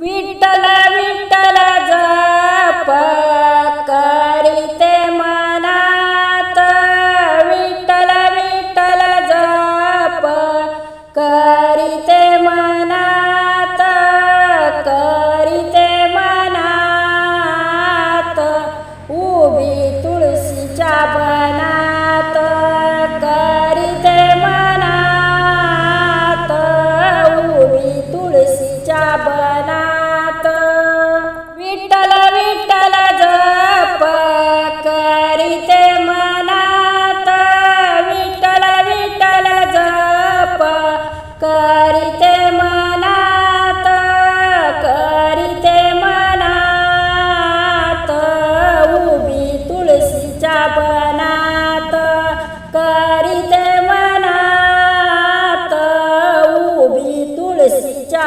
विठ्ठल विठ्ठल जप करीते मनात. विठ्ठल विठ्ठल जप करीते मनात. करीते मनात. उभी तुळशीच्या बनात करीते मनात. उभी तुळशीच्या बनात চেষ্টা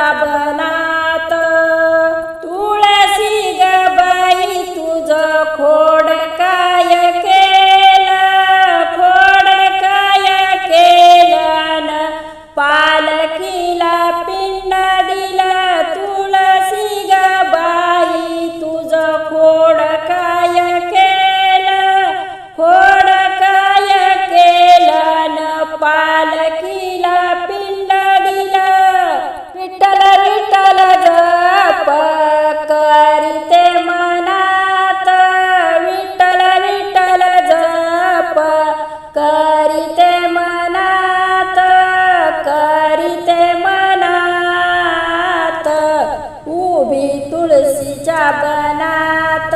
तुळशीच्या बनात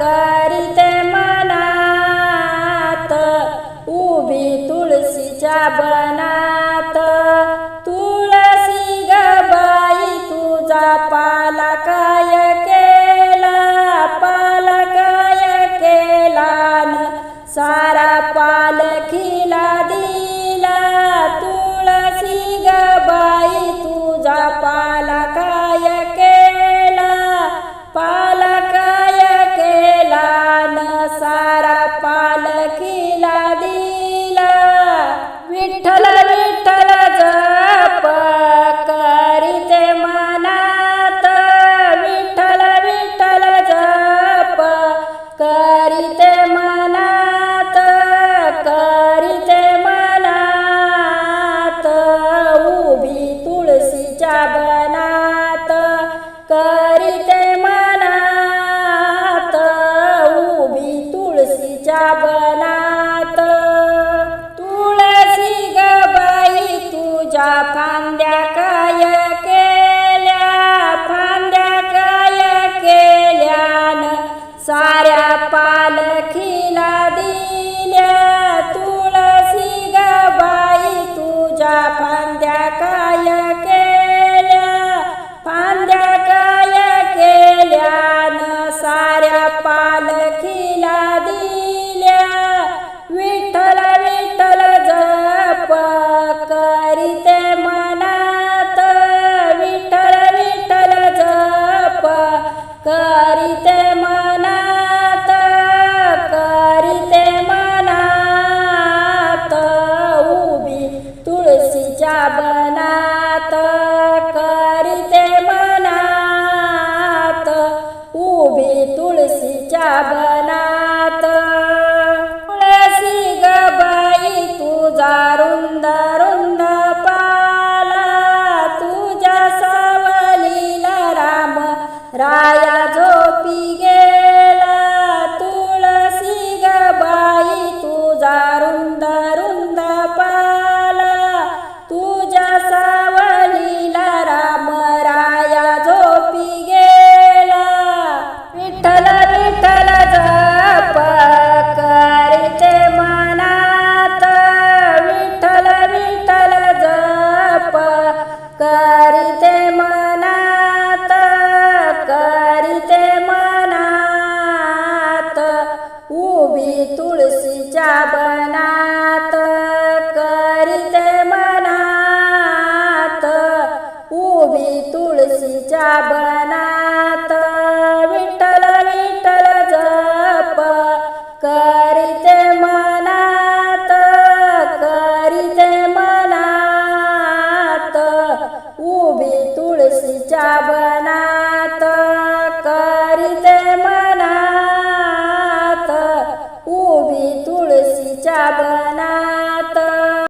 करीत मनात. उभी तुळशीच्या बनात तुळसी गबाई तुझा पाला केला पाला काय केला सारा Chapa রাজো बळनात विठ्ठल विठ्ठल जप करीते मनात करीते मनात. उभी तुळशीच्या चाबना